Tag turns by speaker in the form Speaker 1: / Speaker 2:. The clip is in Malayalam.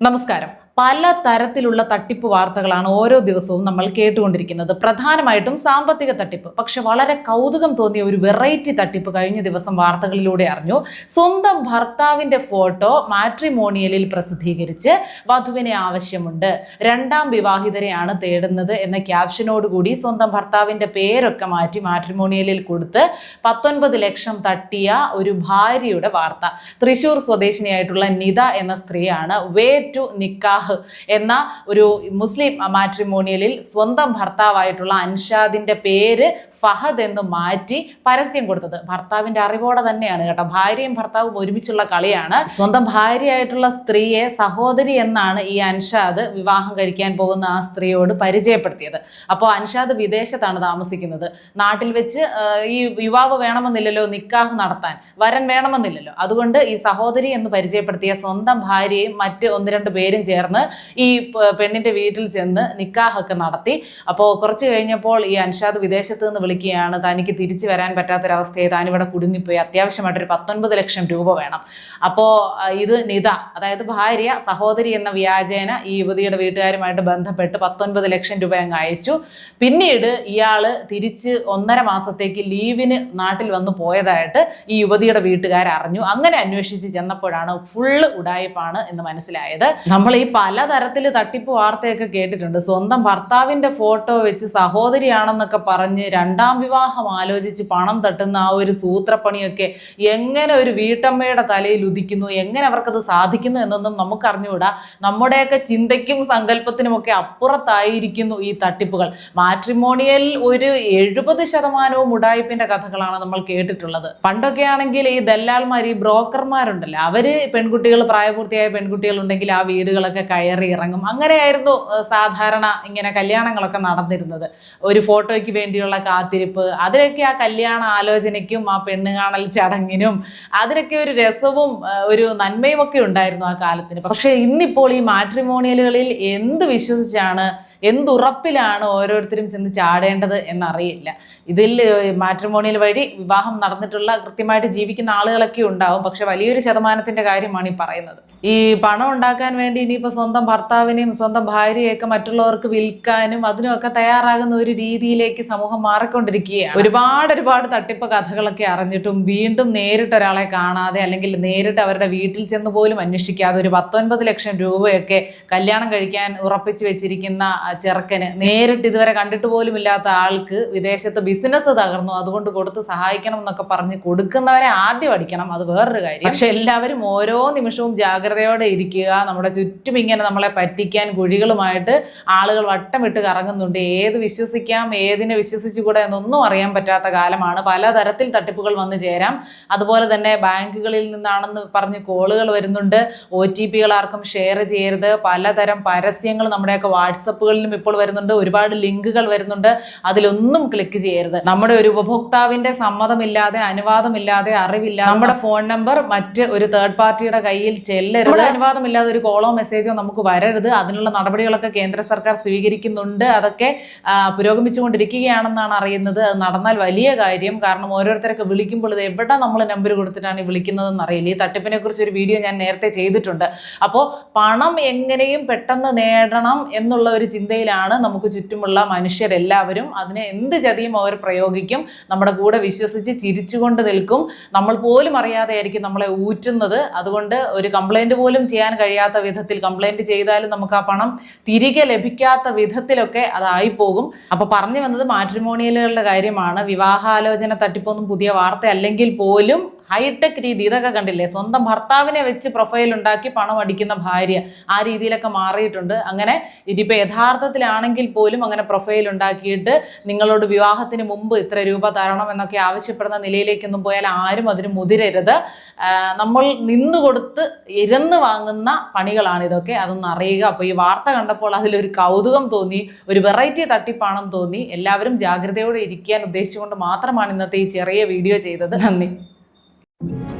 Speaker 1: നമസ്കാരം പല തരത്തിലുള്ള തട്ടിപ്പ് വാർത്തകളാണ് ഓരോ ദിവസവും നമ്മൾ കേട്ടുകൊണ്ടിരിക്കുന്നത്. പ്രധാനമായിട്ടും സാമ്പത്തിക തട്ടിപ്പ്. പക്ഷെ വളരെ കൗതുകം തോന്നിയ ഒരു വെറൈറ്റി തട്ടിപ്പ് കഴിഞ്ഞ ദിവസം വാർത്തകളിലൂടെ അറിഞ്ഞു. സ്വന്തം ഭർത്താവിന്റെ ഫോട്ടോ മാട്രിമോണിയലിൽ പ്രസിദ്ധീകരിച്ച് വധുവിനെ ആവശ്യമുണ്ട്. രണ്ടാം വിവാഹിതരെയാണ് തേടുന്നത് എന്ന ക്യാപ്ഷനോടുകൂടി സ്വന്തം ഭർത്താവിന്റെ പേരൊക്കെ മാറ്റി മാട്രിമോണിയലിൽ കൊടുത്ത് പത്തൊൻപത് ലക്ഷം തട്ടിയ ഒരു ഭാര്യയുടെ വാർത്ത. തൃശൂർ സ്വദേശിനിയായിട്ടുള്ള നിത എന്ന സ്ത്രീയാണ് വേ ടു നിക്കാഹ് എന്ന ഒരു മുസ്ലിം മാട്രിമോണിയലിൽ സ്വന്തം ഭർത്താവായിട്ടുള്ള അൻഷാദിന്റെ പേര് ഫഹദ് എന്ന് മാറ്റി പരസ്യം കൊടുത്തത്. ഭർത്താവിന്റെ അറിവോടെ തന്നെയാണ് കേട്ടോ. ഭാര്യയും ഭർത്താവും ഒരുമിച്ചുള്ള കളിയാണ്. സ്വന്തം ഭാര്യയായിട്ടുള്ള സ്ത്രീയെ സഹോദരി എന്നാണ് ഈ അൻഷാദ് വിവാഹം കഴിക്കാൻ പോകുന്ന ആ സ്ത്രീയോട് പരിചയപ്പെടുത്തിയത്. അപ്പോൾ അൻഷാദ് വിദേശത്താണ് താമസിക്കുന്നത്. നാട്ടിൽ വെച്ച് ഈ യുവാവ് വേണമെന്നില്ലല്ലോ നിക്കാഹ് നടത്താൻ. വരൻ വേണമെന്നില്ലല്ലോ. അതുകൊണ്ട് ഈ സഹോദരി എന്ന് പരിചയപ്പെടുത്തിയ സ്വന്തം ഭാര്യയും മറ്റ് ഒന്ന് രണ്ട് പേരും ചേർന്ന് ഈ പെണ്ണിന്റെ വീട്ടിൽ ചെന്ന് നിക്കാഹൊക്കെ നടത്തി. അപ്പോൾ കുറച്ച് കഴിഞ്ഞപ്പോൾ ഈ അൻഷാദ് വിദേശത്ത് നിന്ന് വിളിക്കുകയാണ്. തനിക്ക് തിരിച്ചു വരാൻ പറ്റാത്തൊരവസ്ഥയെ താനിവിടെ കുടുങ്ങിപ്പോയി. അത്യാവശ്യമായിട്ടൊരു പത്തൊൻപത് ലക്ഷം രൂപ വേണം. അപ്പോൾ ഇത് നിത അതായത് ഭാര്യ സഹോദരി എന്ന വ്യാജേന ഈ യുവതിയുടെ വീട്ടുകാരുമായിട്ട് ബന്ധപ്പെട്ട് പത്തൊൻപത് ലക്ഷം രൂപ അങ്ങ് അയച്ചു. പിന്നീട് ഇയാൾ തിരിച്ച് ഒന്നര മാസത്തേക്ക് ലീവിന് നാട്ടിൽ വന്നു പോയതായിട്ട് ഈ യുവതിയുടെ വീട്ടുകാർ അറിഞ്ഞു അങ്ങനെ അന്വേഷിച്ച് ചെന്നപ്പോഴാണ് ഫുള്ള് ഉടായ്പാണ് എന്ന് മനസ്സിലായത്. നമ്മൾ ഈ പലതരത്തിൽ തട്ടിപ്പ് വാർത്തയൊക്കെ കേട്ടിട്ടുണ്ട്. സ്വന്തം ഭർത്താവിന്റെ ഫോട്ടോ വെച്ച് സഹോദരിയാണെന്നൊക്കെ പറഞ്ഞ് രണ്ടാം വിവാഹം ആലോചിച്ച് പണം തട്ടുന്ന ആ ഒരു സൂത്രപ്പണിയൊക്കെ എങ്ങനെ ഒരു വീട്ടമ്മയുടെ തലയിൽ ഉദിക്കുന്നു? എങ്ങനെ അവർക്കത് സാധിക്കുന്നു എന്നൊന്നും നമുക്ക് അറിഞ്ഞുകൂടാ നമ്മുടെയൊക്കെ ചിന്തയ്ക്കും സങ്കല്പത്തിനുമൊക്കെ അപ്പുറത്തായിരിക്കുന്നു ഈ തട്ടിപ്പുകൾ. മാട്രിമോണിയൽ ഒരു എഴുപത് ശതമാനവും ഉടായ്പിന്റെ കഥകളാണ് നമ്മൾ കേട്ടിട്ടുള്ളത്. പണ്ടൊക്കെ ആണെങ്കിൽ ഈ ദല്ലാൽമാർ ഈ ബ്രോക്കർമാരുണ്ടല്ലോ. അവർ പെൺകുട്ടികൾ പ്രായപൂർത്തിയായ പെൺകുട്ടികൾ ഉണ്ടെങ്കിൽ ആ വീടുകളൊക്കെ കയറി ഇറങ്ങും. അങ്ങനെയായിരുന്നു സാധാരണ ഇങ്ങനെ കല്യാണങ്ങളൊക്കെ നടന്നിരുന്നത്. ഒരു ഫോട്ടോയ്ക്ക് വേണ്ടിയുള്ള കാത്തിരിപ്പ് അതിലൊക്കെ ആ കല്യാണ ആലോചനയ്ക്കും ആ പെണ്ണ് കാണൽ ചടങ്ങിനും അതിനൊക്കെ ഒരു രസവും ഒരു നന്മയും ഒക്കെ ഉണ്ടായിരുന്നു ആ കാലത്തിന്. പക്ഷേ ഇന്നിപ്പോൾ ഈ മാട്രിമോണിയലുകളിൽ എന്ത് വിശ്വസിച്ചാണ് എന്തുറപ്പിലാണ് ഓരോരുത്തരും ചെന്ന് ചാടേണ്ടത് എന്നറിയില്ല. ഇതിൽ മാട്രിമോണിയൽ വഴി വിവാഹം നടന്നിട്ടുള്ള കൃത്യമായിട്ട് ജീവിക്കുന്ന ആളുകളൊക്കെ ഉണ്ടാവും. പക്ഷെ വലിയൊരു ശതമാനത്തിന്റെ കാര്യമാണ് ഈ പറയുന്നത്. ഈ പണം ഉണ്ടാക്കാൻ വേണ്ടി ഇനിയിപ്പോൾ സ്വന്തം ഭർത്താവിനെയും സ്വന്തം ഭാര്യയൊക്കെ മറ്റുള്ളവർക്ക് വിൽക്കാനും അതിനുമൊക്കെ തയ്യാറാകുന്ന ഒരു രീതിയിലേക്ക് സമൂഹം മാറിക്കൊണ്ടിരിക്കുകയാണ്. ഒരുപാട് ഒരുപാട് തട്ടിപ്പ് കഥകളൊക്കെ അറിഞ്ഞിട്ടും വീണ്ടും നേരിട്ട് ഒരാളെ കാണാതെ അല്ലെങ്കിൽ നേരിട്ട് അവരുടെ വീട്ടിൽ ചെന്ന് പോലും അന്വേഷിക്കാതെ ഒരു പത്തൊൻപത് ലക്ഷം രൂപയൊക്കെ കല്യാണം കഴിക്കാൻ ഉറപ്പിച്ചു വെച്ചിരിക്കുന്ന ചെറുക്കന് നേരിട്ട് ഇതുവരെ കണ്ടിട്ട് പോലും ഇല്ലാത്ത ആൾക്ക് വിദേശത്ത് ബിസിനസ് തകർന്നു. അതുകൊണ്ട് കൊടുത്ത് സഹായിക്കണം എന്നൊക്കെ പറഞ്ഞ് കൊടുക്കുന്നവരെ ആദ്യം അടിക്കണം. അത് വേറൊരു കാര്യം. പക്ഷെ എല്ലാവരും ഓരോ നിമിഷവും ജാഗ്രതയോടെ ഇരിക്കുക. നമ്മുടെ ചുറ്റും ഇങ്ങനെ നമ്മളെ പറ്റിക്കാൻ കുഴികളുമായിട്ട് ആളുകൾ വട്ടം വിട്ട് കറങ്ങുന്നുണ്ട്. ഏത് വിശ്വസിക്കാം ഏതിനെ വിശ്വസിച്ചുകൂടെ എന്നൊന്നും അറിയാൻ പറ്റാത്ത കാലമാണ്. പലതരത്തിൽ തട്ടിപ്പുകൾ വന്നു ചേരാം. അതുപോലെ തന്നെ ബാങ്കുകളിൽ നിന്നാണെന്ന് പറഞ്ഞ് കോളുകൾ വരുന്നുണ്ട്. ഒ ടി പികൾ ആർക്കും ഷെയർ ചെയ്യരുത്. പലതരം പരസ്യങ്ങൾ നമ്മുടെയൊക്കെ വാട്സപ്പുകളിലും ഇപ്പോൾ വരുന്നുണ്ട് ഒരുപാട് ലിങ്കുകൾ വരുന്നുണ്ട്. അതിലൊന്നും ക്ലിക്ക് ചെയ്യരുത്. നമ്മുടെ ഒരു ഉപഭോക്താവിന്റെ സമ്മതമില്ലാതെ അനുവാദമില്ലാതെ അറിവില്ലാതെ നമ്മുടെ ഫോൺ നമ്പർ മറ്റ് ഒരു തേർഡ് പാർട്ടിയുടെ കയ്യിൽ ചെല്ലരുത്. അനുവാദമില്ലാതെ ഒരു കോളോ മെസ്സേജോ നമുക്ക് വരരുത്. അതിനുള്ള നടപടികളൊക്കെ കേന്ദ്ര സർക്കാർ സ്വീകരിക്കുന്നുണ്ട്. അതൊക്കെ പുരോഗമിച്ചുകൊണ്ടിരിക്കുകയാണെന്നാണ് അറിയുന്നത്. അത് നടന്നാൽ വലിയ കാര്യം. കാരണം ഓരോരുത്തരൊക്കെ വിളിക്കുമ്പോൾ ഇത് എവിടെ നമ്മൾ നമ്പർ കൊടുത്തിട്ടാണ് ഈ വിളിക്കുന്നതെന്ന് അറിയില്ല. ഈ തട്ടിപ്പിനെ കുറിച്ച് ഒരു വീഡിയോ ഞാൻ നേരത്തെ ചെയ്തിട്ടുണ്ട്. അപ്പോൾ പണം എങ്ങനെയും പെട്ടെന്ന് നേടണം എന്നുള്ള ഒരു ചിന്തയിലാണ് നമുക്ക് ചുറ്റുമുള്ള മനുഷ്യരെല്ലാവരും അതിനെ എന്ത് ചതിയും അവർ പ്രയോഗിക്കും നമ്മുടെ കൂടെ വിശ്വസിച്ച് ചിരിച്ചുകൊണ്ട് നിൽക്കും. നമ്മൾ പോലും അറിയാതെ ആയിരിക്കും നമ്മളെ ഊറ്റുന്നത്. അതുകൊണ്ട് ഒരു കംപ്ലൈന്റ് പോലും ചെയ്യാൻ കഴിയാത്ത വിധത്തിൽ കംപ്ലൈന്റ് ചെയ്താലും നമുക്ക് ആ പണം തിരികെ ലഭിക്കാത്ത വിധത്തിലൊക്കെ അതായി പോകും അപ്പൊ പറഞ്ഞു വന്നത് മാട്രിമോണിയലുകളുടെ കാര്യമാണ്. വിവാഹാലോചന തട്ടിപ്പൊന്നും പുതിയ വാർത്ത അല്ലെങ്കിൽ പോലും ഹൈടെക് രീതി ഇതൊക്കെ കണ്ടില്ലേ? സ്വന്തം ഭർത്താവിനെ വെച്ച് പ്രൊഫൈൽ ഉണ്ടാക്കി പണം അടിക്കുന്ന ഭാര്യ ആ രീതിയിലൊക്കെ മാറിയിട്ടുണ്ട്. അങ്ങനെ ഇതിപ്പോൾ യഥാർത്ഥത്തിലാണെങ്കിൽ പോലും അങ്ങനെ പ്രൊഫൈൽ ഉണ്ടാക്കിയിട്ട് നിങ്ങളോട് വിവാഹത്തിന് മുമ്പ് ഇത്ര രൂപ തരണം എന്നൊക്കെ ആവശ്യപ്പെടുന്ന നിലയിലേക്കൊന്നും പോയാൽ ആരും അതിന് മുതിരരുത്. നമ്മൾ നിന്ന് കൊടുത്ത് ഇരന്ന് വാങ്ങുന്ന പണികളാണ് ഇതൊക്കെ. അതൊന്ന് അറിയുക. അപ്പോൾ ഈ വാർത്ത കണ്ടപ്പോൾ അതിലൊരു കൗതുകം തോന്നി ഒരു വെറൈറ്റി തട്ടിപ്പാണെന്ന് തോന്നി. എല്ലാവരും ജാഗ്രതയോടെ ഇരിക്കാൻ ഉദ്ദേശിച്ചുകൊണ്ട് മാത്രമാണ് ഇന്നത്തെ ഈ ചെറിയ വീഡിയോ ചെയ്തത്. നന്ദി. you